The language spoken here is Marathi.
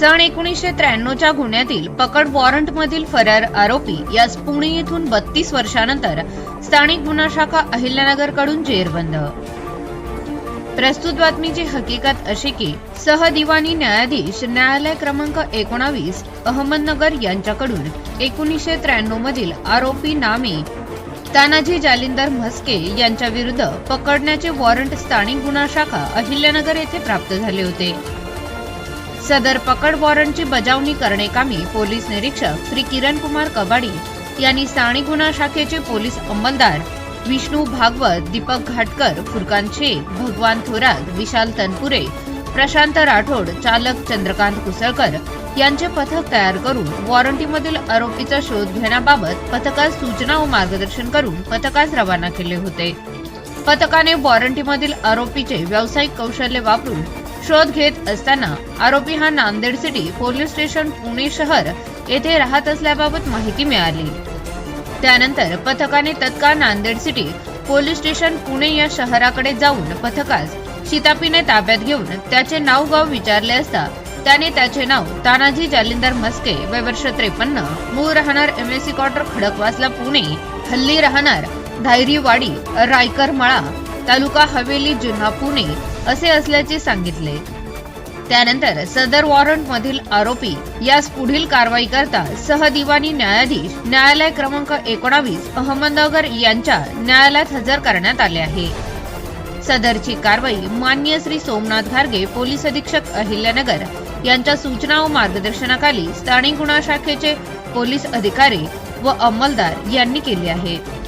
सन एकोणीसशे त्र्याण्णवच्या गुन्ह्यातील पकड वॉरंटमधील फरार आरोपी यास पुणे येथून बत्तीस वर्षानंतर स्थानिक गुन्हा शाखा अहिल्यानगरकडून जेरबंद. प्रस्तुत बातमीची हकीकत अशी की सहदिवानी न्यायाधीश न्यायालय क्रमांक एकोणावीस अहमदनगर यांच्याकडून एकोणीसशे त्र्याण्णव मधील आरोपी नामे तानाजी जालिंदर म्हस्के यांच्या विरुद्ध पकडण्याचे वॉरंट स्थानिक गुन्हा शाखा अहिल्यानगर येथे प्राप्त झाले होते. सदर पकड वॉरंटची बजावणी करण्याकामी पोलीस निरीक्षक श्री किरण कुमार कबाडी यांनी साणी गुन्हा शाखेचे पोलीस अंमलदार विष्णू भागवत दीपक घाटकर फुरकान शेख भगवान थोरात विशाल तनपुरे प्रशांत राठोड चालक चंद्रकांत कुसळकर यांचे पथक तयार करून वॉरंटीमधील आरोपीचा शोध घेण्याबाबत पथकास सूचना व मार्गदर्शन करून पथकास रवाना केले होते. पथकाने वॉरंटीमधील आरोपीचे व्यावसायिक कौशल्य वापरून शोध घेत असताना आरोपी हा Nanded city police station Pune शहर येथे राहत असल्याबाबत माहिती मिळाली. त्यानंतर पथकाने तत्काळ Nanded city police station Pune या शहराकडे जाऊन पथकास शितापीने ताब्यात घेऊन त्याचे नाव गाव विचारले असता त्याने त्याचे नाव तानाजी जालिंदर मस्के वय वर्ष त्रेपन्न मूळ राहणार M S C quarter Khadakwasla Pune हल्ली राहणार धायरीवाडी रायकर मळा तालुका हवेली जिल्हा पुणे असे असल्याचे सांगितले. त्यानंतर सदर वॉरंट मधील आरोपी यास पुढील कारवाई करता सहदिवानी न्यायाधीश न्यायालय क्रमांक एकोणावीस अहमदनगर यांच्या न्यायालयात हजर करण्यात आले आहे. सदरची कारवाई मान्य श्री सोमनाथ घारगे पोलीस अधीक्षक अहिल्यानगर यांच्या सूचना व मार्गदर्शनाखाली स्थानिक गुन्हा शाखेचे पोलीस अधिकारी व अंमलदार यांनी केली आहे.